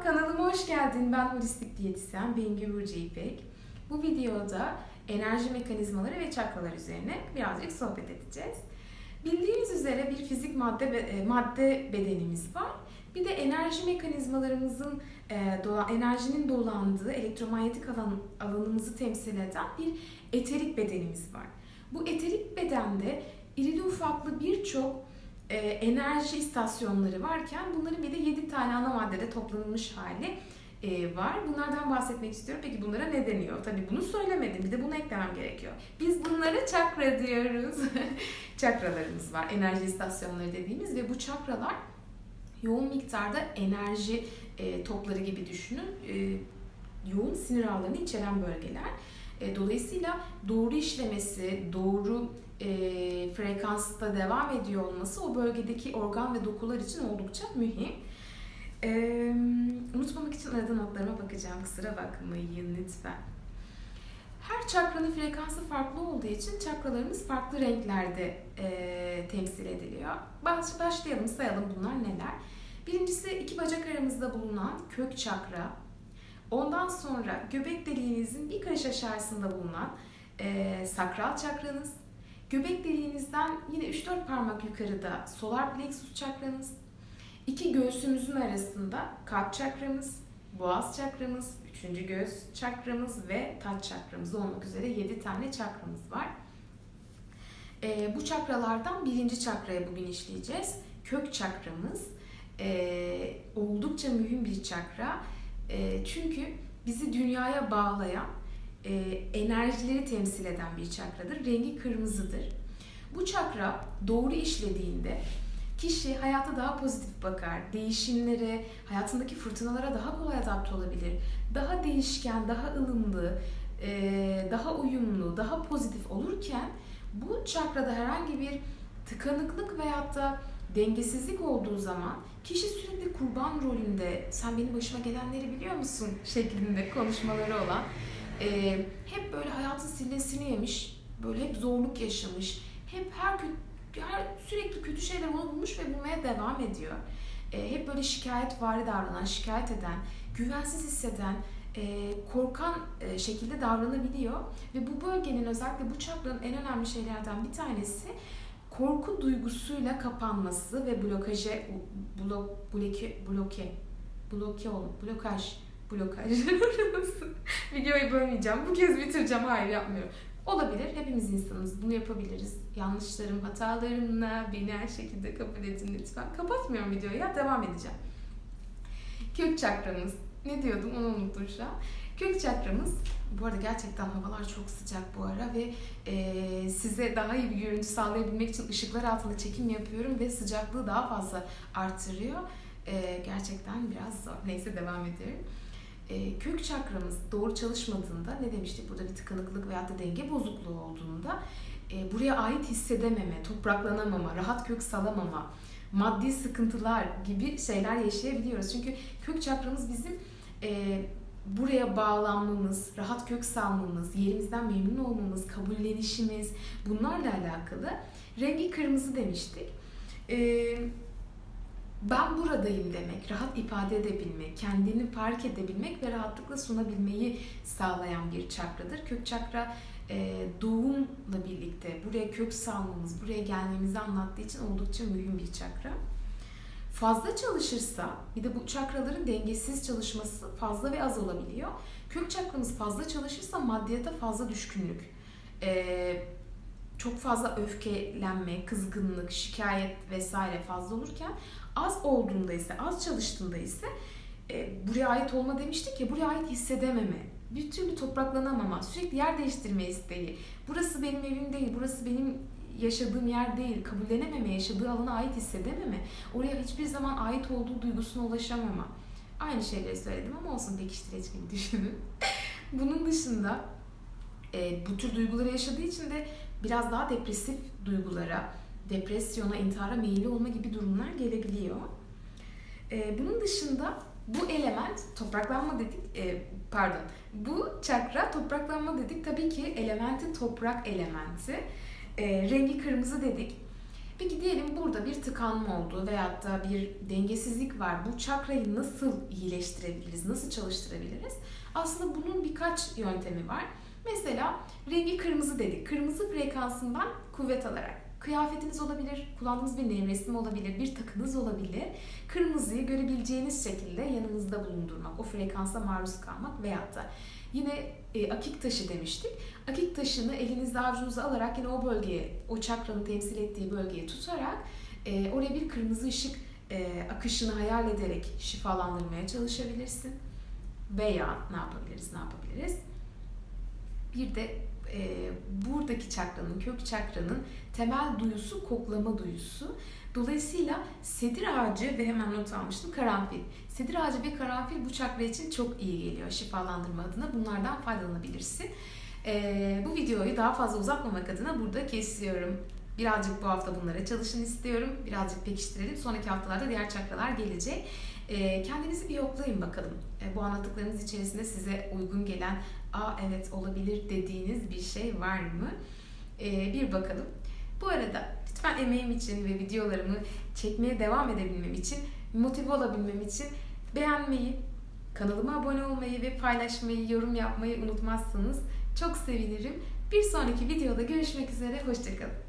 kanalıma hoş geldin. Ben holistik diyetisyen Bengü Burcu İpek. Bu videoda enerji mekanizmaları ve çakralar üzerine birazcık sohbet edeceğiz. Bildiğiniz üzere bir fizik madde e, madde bedenimiz var. Bir de enerji mekanizmalarımızın e, enerjinin dolandığı elektromanyetik alan alanımızı temsil eden bir eterik bedenimiz var. Bu eterik bedende irili ufaklı birçok e, enerji istasyonları varken bunların bir de 7 tane ana maddede toplanılmış hali e, var. Bunlardan bahsetmek istiyorum. Peki bunlara ne deniyor? Tabii bunu söylemedim. Bir de bunu eklemem gerekiyor. Biz bunlara çakra diyoruz. Çakralarımız var. Enerji istasyonları dediğimiz ve bu çakralar yoğun miktarda enerji e, topları gibi düşünün. E, yoğun sinir ağlarını içeren bölgeler. E, dolayısıyla doğru işlemesi, doğru e, frekansta devam ediyor olması o bölgedeki organ ve dokular için oldukça mühim. E, unutmamak için arada notlarıma bakacağım. Kusura bakmayın lütfen. Her çakranın frekansı farklı olduğu için çakralarımız farklı renklerde e, temsil ediliyor. Baş, başlayalım sayalım bunlar neler. Birincisi iki bacak aramızda bulunan kök çakra. Ondan sonra göbek deliğinizin bir karış aşağısında bulunan e, sakral çakranız. Göbek deliğinizden yine 3-4 parmak yukarıda solar plexus çakranız. İki göğsümüzün arasında kalp çakramız, boğaz çakramız, üçüncü göğüs çakramız ve taç çakramız olmak üzere 7 tane çakramız var. E, bu çakralardan birinci çakraya bugün işleyeceğiz. Kök çakramız e, oldukça mühim bir çakra. E, çünkü bizi dünyaya bağlayan e, enerjileri temsil eden bir çakradır. Rengi kırmızıdır. Bu çakra doğru işlediğinde kişi hayata daha pozitif bakar, değişimlere, hayatındaki fırtınalara daha kolay adapte olabilir, daha değişken, daha ılımlı, e, daha uyumlu, daha pozitif olurken bu çakrada herhangi bir tıkanıklık veyahut da dengesizlik olduğu zaman kişi sürekli kurban rolünde sen benim başıma gelenleri biliyor musun şeklinde konuşmaları olan e, hep böyle hayatın sillesini yemiş, böyle hep zorluk yaşamış, hep her, her sürekli kötü şeyler onu bulmuş ve bulmaya devam ediyor. E, hep böyle şikayetvari davranan, şikayet eden, güvensiz hisseden, e, korkan e, şekilde davranabiliyor ve bu bölgenin özellikle bu çakranın en önemli şeylerden bir tanesi korku duygusuyla kapanması ve blokaje blok bloke bloke bloke ol blokaj blokaj. Videoyu bölmeyeceğim. Bu kez bitireceğim. Hayır yapmıyorum. Olabilir. Hepimiz insanız. Bunu yapabiliriz. Yanlışlarım hatalarımla beni her şekilde kabul edin lütfen. Kapatmıyorum videoyu. Ya devam edeceğim. Kök çakramız. Ne diyordum? Onu unuttum şu an kök çakramız bu arada gerçekten havalar çok sıcak bu ara ve e, size daha iyi bir görüntü sağlayabilmek için ışıklar altında çekim yapıyorum ve sıcaklığı daha fazla artırıyor. E, gerçekten biraz zor. Neyse devam ediyorum. E, kök çakramız doğru çalışmadığında ne demiştik burada bir tıkanıklık veya da denge bozukluğu olduğunda e, buraya ait hissedememe, topraklanamama, rahat kök salamama, maddi sıkıntılar gibi şeyler yaşayabiliyoruz. Çünkü kök çakramız bizim e, buraya bağlanmamız, rahat kök salmamız, yerimizden memnun olmamız, kabullenişimiz bunlarla alakalı. Rengi kırmızı demiştik. Ee, ben buradayım demek, rahat ifade edebilmek, kendini fark edebilmek ve rahatlıkla sunabilmeyi sağlayan bir çakradır. Kök çakra e, doğumla birlikte buraya kök salmamız, buraya gelmemizi anlattığı için oldukça mühim bir çakra. Fazla çalışırsa, bir de bu çakraların dengesiz çalışması fazla ve az olabiliyor. Kök çakramız fazla çalışırsa maddiyata fazla düşkünlük, ee, çok fazla öfkelenme, kızgınlık, şikayet vesaire fazla olurken az olduğunda ise, az çalıştığında ise e, buraya ait olma demiştik ya, buraya ait hissedememe, bir türlü topraklanamama, sürekli yer değiştirme isteği, burası benim evim değil, burası benim yaşadığım yer değil, kabullenememe, yaşadığı alana ait hissedememe, oraya hiçbir zaman ait olduğu duygusuna ulaşamama. Aynı şeyleri söyledim ama olsun pekiştireç gibi düşünün. Bunun dışında e, bu tür duyguları yaşadığı için de biraz daha depresif duygulara, depresyona, intihara meyilli olma gibi durumlar gelebiliyor. E, bunun dışında bu element topraklanma dedik, e, pardon, bu çakra topraklanma dedik. Tabii ki elementi toprak elementi. E, rengi kırmızı dedik. Peki diyelim burada bir tıkanma oldu veyahut da bir dengesizlik var. Bu çakrayı nasıl iyileştirebiliriz, nasıl çalıştırabiliriz? Aslında bunun birkaç yöntemi var. Mesela rengi kırmızı dedik. Kırmızı frekansından kuvvet alarak. Kıyafetiniz olabilir, kullandığınız bir nevresim olabilir, bir takınız olabilir. Kırmızıyı görebileceğiniz şekilde yanınızda bulundurmak, o frekansa maruz kalmak veyahut da yine e, akik taşı demiştik. Akik taşını elinizde avucunuza alarak yine o bölgeye, o çakranın temsil ettiği bölgeye tutarak e, oraya bir kırmızı ışık e, akışını hayal ederek şifalandırmaya çalışabilirsin. Veya ne yapabiliriz, ne yapabiliriz? Bir de e, buradaki çakranın, kök çakranın temel duyusu koklama duyusu. Dolayısıyla sedir ağacı ve hemen not almıştım karanfil. Sedir ağacı ve karanfil bu çakra için çok iyi geliyor şifalandırma adına. Bunlardan faydalanabilirsin. E, bu videoyu daha fazla uzatmamak adına burada kesiyorum. Birazcık bu hafta bunlara çalışın istiyorum. Birazcık pekiştirelim. Sonraki haftalarda diğer çakralar gelecek. E, kendinizi bir yoklayın bakalım. E, bu anlattıklarımız içerisinde size uygun gelen, aa evet olabilir dediğiniz bir şey var mı? E, bir bakalım. Bu arada lütfen emeğim için ve videolarımı çekmeye devam edebilmem için, motive olabilmem için beğenmeyi, kanalıma abone olmayı ve paylaşmayı, yorum yapmayı unutmazsanız çok sevinirim. Bir sonraki videoda görüşmek üzere, hoşçakalın.